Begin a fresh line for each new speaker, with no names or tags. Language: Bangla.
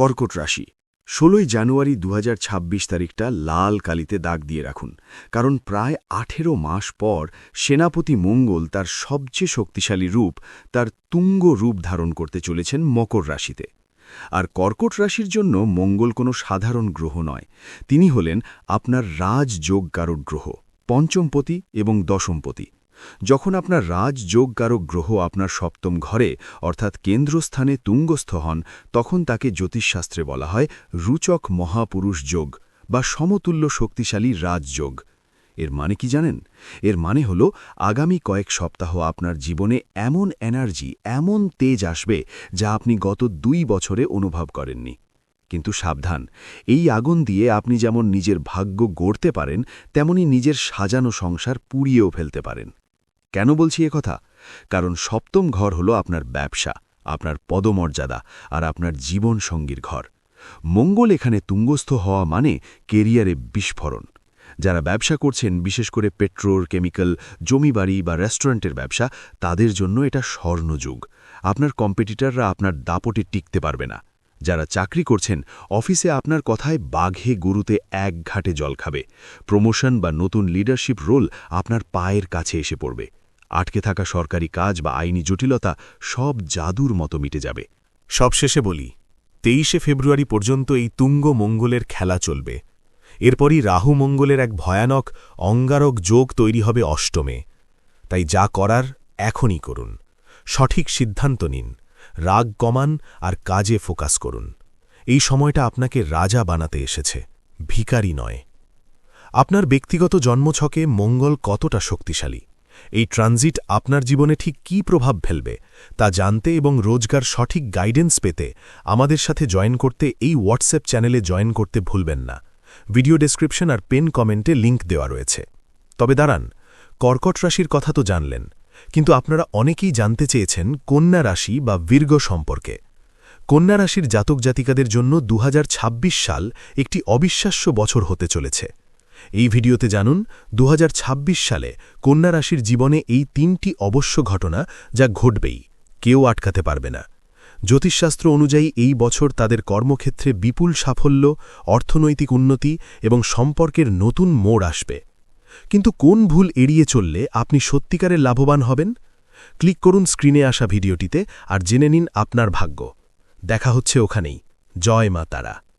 কর্কট রাশি। ষোলোই জানুয়ারি দু হাজার ছাব্বিশ তারিখটা লাল কালিতে দাগ দিয়ে রাখুন। কারণ প্রায় আঠেরো মাস পর সেনাপতি মঙ্গল তার সবচেয়ে শক্তিশালী রূপ, তার তুঙ্গ রূপ ধারণ করতে চলেছেন মকর রাশিতে। আর কর্কট রাশির জন্য মঙ্গল কোনো সাধারণ গ্রহ নয়। তিনি হলেন আপনার রাজযোগকারক গ্রহ পঞ্চমপতি এবং দশমপতি যখন আপনার রাজযোগকারক গ্রহ আপনার সপ্তম ঘরে, অর্থাৎ কেন্দ্রস্থানে তুঙ্গস্থ হন, তখন তাকে জ্যোতিষশাস্ত্রে বলা হয় রুচক মহাপুরুষ যোগ বা সমতুল্য শক্তিশালী রাজযোগ এর মানে কি জানেন? এর মানে হল আগামী কয়েক সপ্তাহ আপনার জীবনে এমন এনার্জি, এমন তেজ আসবে যা আপনি গত দুই বছরে অনুভব করেননি। কিন্তু সাবধান, এই আগুন দিয়ে আপনি যেমন নিজের ভাগ্য গড়তে পারেন, তেমনি নিজের সাজানো সংসার পুড়িয়েও ফেলতে পারেন। কেন বলছি কথা? কারণ সপ্তম ঘর হলো আপনার ব্যবসা, আপনার পদমর্যাদা আর আপনার জীবন সঙ্গীর ঘর। মঙ্গল এখানে তুঙ্গস্থ হওয়া মানে কেরিয়ারে বিস্ফোরণ। যারা ব্যবসা করছেন, বিশেষ করে পেট্রোল, কেমিক্যাল, জমিবাড়ি বা রেস্টুরেন্টের ব্যবসা, তাদের জন্য এটা স্বর্ণযুগ। আপনার কম্পিটিটররা আপনার দাপটে টিকতে পারবে না। যারা চাকরি করছেন, অফিসে আপনার কথায় বাঘে গরুতে এক ঘাটে জল খাবে। প্রমোশন বা নতুন লিডারশিপ রোল আপনার পায়ের কাছে এসে পড়বে। আটকে থাকা সরকারি কাজ বা আইনি জটিলতা সব জাদুর মতো মিটে যাবে।
সবশেষে বলি, তেইশে ফেব্রুয়ারি পর্যন্ত এই তুঙ্গ মঙ্গলের খেলা চলবে। এরপরই রাহু মঙ্গলের এক ভয়ানক, অঙ্গারক যোগ তৈরি হবে অষ্টমে। তাই যা করার এখনই করুন। সঠিক সিদ্ধান্ত নিন, রাগ কমান আর কাজে ফোকাস করুন। এই সময়টা আপনাকে রাজা বানাতে এসেছে ভিকারি নয়। আপনার ব্যক্তিগত জন্মছকে মঙ্গল কতটা শক্তিশালী? এই ট্রানজিট আপনার জীবনে ঠিক কী প্রভাব ফেলবে তা জানতে এবং রোজগার সঠিক গাইডেন্স পেতে আমাদের সাথে জয়েন করতে এই হোয়াটসঅ্যাপ চ্যানেলে জয়েন করতে ভুলবেন না। ভিডিও ডেসক্রিপশন আর পেন কমেন্টে লিংক দেওয়া রয়েছে। তবে দাঁড়ান, কর্কট রাশির কথা তো জানলেন, কিন্তু আপনারা অনেকেই জানতে চেয়েছেন কন্যা রাশি বা বীর্ঘ সম্পর্কে। কন্যা রাশির জাতক জাতিকাদের জন্য দু হাজার ছাব্বিশ সাল একটি অবিশ্বাস্য বছর হতে চলেছে। এই ভিডিওতে জানুন দু হাজার ছাব্বিশ সালে কন্যা রাশির জীবনে এই তিনটি অবশ্য ঘটনা যা ঘটবেই, কেউ আটকাতে পারবে না। জ্যোতিষশাস্ত্র অনুযায়ী এই বছর তাদের কর্মক্ষেত্রে বিপুল সাফল্য, অর্থনৈতিক উন্নতি এবং সম্পর্কের নতুন মোড় আসবে। কিন্তু কোন ভুল এড়িয়ে চললে আপনি সত্যিকারের লাভবান হবেন? ক্লিক করুন স্ক্রিনে আসা ভিডিওটিতে আর জেনে নিন আপনার ভাগ্য। দেখা হচ্ছে ওখানেই। জয় মা তারা।